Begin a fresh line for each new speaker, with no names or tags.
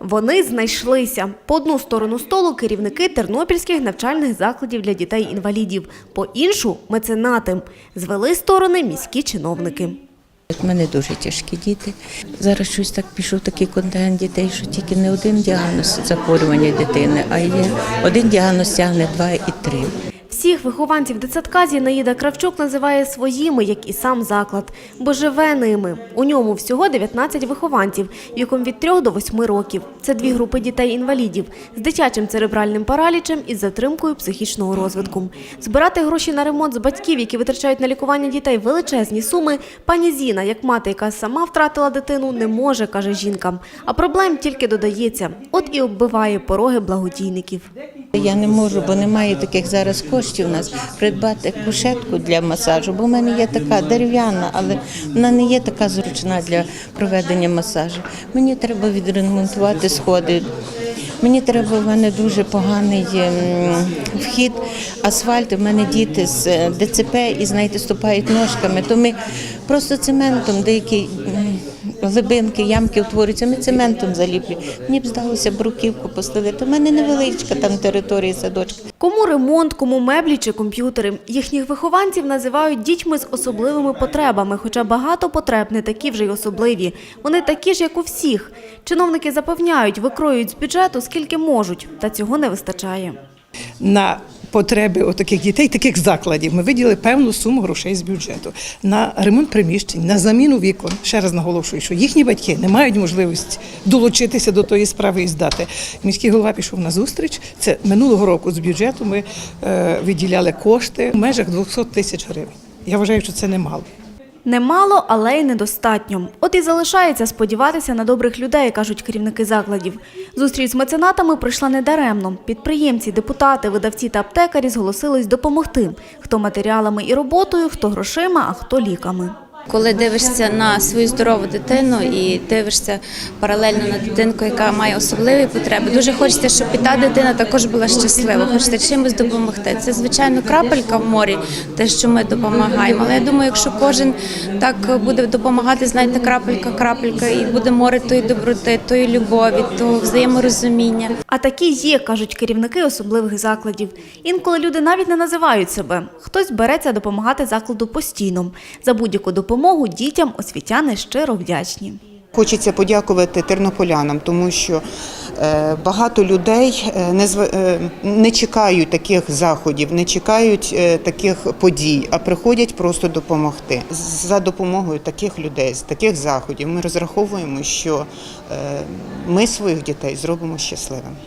Вони знайшлися. По одну сторону столу керівники тернопільських навчальних закладів для дітей-інвалідів, по іншу меценати. Звели сторони міські чиновники.
У мене дуже тяжкі діти. Зараз щось так пішов такий контент дітей, що тільки не один діагноз захворювання дитини, а є один діагноз тягне два і три.
Всіх вихованців дитсадка Зінаїда Кравчук називає своїми, як і сам заклад, бо живе ними. У ньому всього 19 вихованців, віком від 3 до 8 років. Це дві групи дітей-інвалідів з дитячим церебральним паралічем і з затримкою психічного розвитку. Збирати гроші на ремонт з батьків, які витрачають на лікування дітей величезні суми, пані Зіна, як мати, яка сама втратила дитину, не може, каже жінкам. А проблем тільки додається. От і оббиває пороги благодійників.
Я не можу, бо немає таких зараз коштів у нас придбати кушетку для масажу, бо в мене є така дерев'яна, але вона не є така зручна для проведення масажу. Мені треба відремонтувати сходи. Мені треба, в мене дуже поганий ем, вхід, асфальт, в мене діти з е, ДЦП і, знаєте, ступають ножками, то ми просто цементом деякі м, глибинки, ямки утворюються, ми цементом заліплюємо. Мені б здалося бруківку постелити. У мене невеличка там територія садочка.
Кому ремонт, кому меблі чи комп'ютери. Їхніх вихованців називають дітьми з особливими потребами, хоча багато потреб не такі вже й особливі. Вони такі ж, як у всіх. Чиновники запевняють, викроюють з бюджету скільки можуть, та цього не вистачає.
на потреби отаких дітей, таких закладів. Ми виділили певну суму грошей з бюджету на ремонт приміщень, на заміну вікон. Ще раз наголошую, що їхні батьки не мають можливості долучитися до тої справи і здати. Міський голова пішов на зустріч. Це минулого року з бюджету ми е, виділяли кошти в межах 200 тисяч гривень. Я вважаю, що це немало.
Немало, але й недостатньо. От і залишається сподіватися на добрих людей, кажуть керівники закладів. Зустріч з меценатами пройшла недаремно. Підприємці, депутати, видавці та аптекарі зголосились допомогти. Хто матеріалами і роботою, хто грошима, а хто ліками.
Коли дивишся на свою здорову дитину і дивишся паралельно на дитинку, яка має особливі потреби, дуже хочеться, щоб і та дитина також була щаслива. Хочеться чимось допомогти. Це звичайно крапелька в морі, те, що ми допомагаємо. Але я думаю, якщо кожен так буде допомагати, знаєте, крапелька, крапелька, і буде море тої доброти, тої любові, того взаєморозуміння.
А такі є, кажуть керівники особливих закладів. Інколи люди навіть не називають себе. Хтось береться допомагати закладу постійно. За будь-яку допомогу дітям освітяни щиро вдячні.
Хочеться подякувати тернополянам, тому що е, багато людей е, не, е, не чекають таких заходів, не чекають таких подій, а приходять просто допомогти. За допомогою таких людей, з таких заходів, ми розраховуємо, що ми своїх дітей зробимо щасливими.